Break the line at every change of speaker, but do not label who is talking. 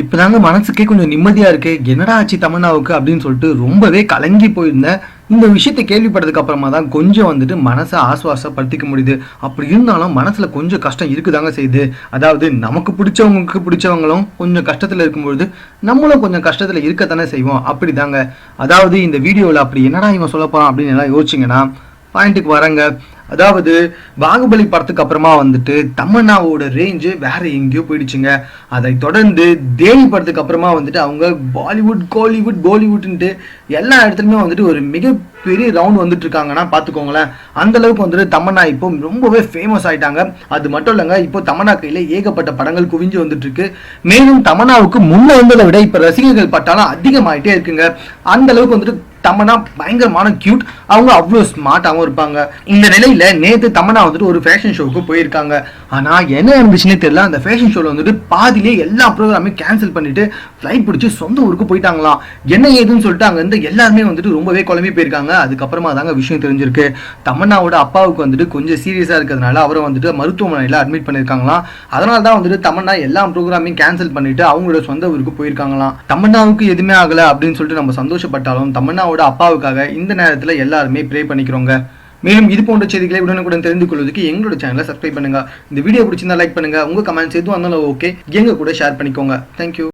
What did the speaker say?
இப்பதாங்க மனசுக்கே கொஞ்சம் நிம்மதியா இருக்கு. என்னடா ஆச்சு தமன்னாவுக்கு அப்படின்னு சொல்லிட்டு ரொம்பவே கலங்கி போயிருந்தேன். இந்த விஷயத்தை கேள்விப்பட்டதுக்கு அப்புறமா தான் கொஞ்சம் வந்துட்டு மனசை ஆசுவாசப்படுத்திக்க முடியுது. அப்படி இருந்தாலும் மனசுல கொஞ்சம் கஷ்டம் இருக்குதாங்க செய்யுது. அதாவது நமக்கு பிடிச்சவங்களுக்கு பிடிச்சவங்களும் கொஞ்சம் கஷ்டத்துல இருக்கும்பொழுது நம்மளும் கொஞ்சம் கஷ்டத்துல இருக்கத்தானே செய்வோம். அப்படிதாங்க. அதாவது இந்த வீடியோவில் அப்படி என்னடா இவன் சொல்ல போறான் அப்படின்னு எல்லாம் யோசிச்சிங்கன்னா பாயிண்ட்டுக்கு வரேங்க. அதாவது பாகுபலி படத்துக்கு அப்புறமா வந்துட்டு தமன்னாவோட ரேஞ்சு வேற எங்கேயோ போயிடுச்சுங்க. அதை தொடர்ந்து தேவி படத்துக்கு அப்புறமா வந்துட்டு அவங்க பாலிவுட் கோலிவுட் பாலிவுட்ன்ட்டு எல்லா இடத்துலையுமே வந்துட்டு ஒரு மிகப்பெரிய ரவுண்ட் வந்துட்டு இருக்காங்கன்னா பார்த்துக்கோங்களேன். அந்த அளவுக்கு வந்துட்டு தமன்னா இப்போ ரொம்பவே ஃபேமஸ் ஆயிட்டாங்க. அது மட்டும் இல்லைங்க இப்போ தமன்னா கையில் ஏகப்பட்ட படங்கள் குவிஞ்சு வந்துட்டு இருக்கு மேலும் தமன்னாவுக்கு முன்ன வந்ததை விட இப்போ ரசிகர்கள் பட்டாலும் அதிகமாயிட்டே இருக்குங்க. அந்த அளவுக்கு வந்துட்டு தமன்னா பயங்கரமான கியூட் அவங்க அவ்வளோ ஸ்மார்ட்டாகவும் இருப்பாங்க. இந்த நிலையில் நேற்று தமன்னா வந்துட்டு ஒரு ஃபேஷன் ஷோவுக்கு போயிருக்காங்க. ஆனால் என்ன இருந்துச்சுன்னே தெரியல. அந்த ஃபேஷன் ஷோவில் வந்துட்டு பாதியிலே எல்லா ப்ரோக்ராமையும் கேன்சல் பண்ணிட்டு ஃப்ளைட் பிடிச்சி சொந்த ஊருக்கு போயிட்டாங்களாம். என்ன ஏதுன்னு சொல்லிட்டு அங்கேருந்து எல்லாருமே வந்துட்டு ரொம்பவே குழம்பி போயிருக்காங்க. அதுக்கப்புறமா தாங்க விஷயம் தெரிஞ்சிருக்கு. தமன்னாவோட அப்பாவுக்கு வந்துட்டு கொஞ்சம் சீரியஸாக இருக்கிறதுனால அவரை வந்துட்டு மருத்துவமனையில் அட்மிட் பண்ணியிருக்காங்களாம். அதனால தான் வந்துட்டு தமன்னா எல்லா ப்ரோக்ராமையும் கேன்சல் பண்ணிட்டு அவங்களோட சொந்த ஊருக்கு போயிருக்காங்களாம். தமன்னாவுக்கு எதுவுமே ஆகலை அப்படின்னு சொல்லிட்டு நம்ம சந்தோஷப்பட்டாலும் தமன்னாவோட அப்பாவுக்காக இந்த நேரத்தில் எல்லாருமே ப்ரே பண்ணிக்கிறோங்க. மேலும் இது போன்ற செய்திகளை உடனுக்குடன் தெரிந்து கொள்வதற்கு எங்களோட சேனலை சப்ஸ்கிரைப் பண்ணுங்க. இந்த வீடியோ பிடிச்சிருந்தா லைக் பண்ணுங்க. உங்க கமெண்ட்ஸ் எதுவும் இருந்தாலும் ஓகே எங்க கூட ஷேர் பண்ணிக்கோங்க. தேங்க்யூ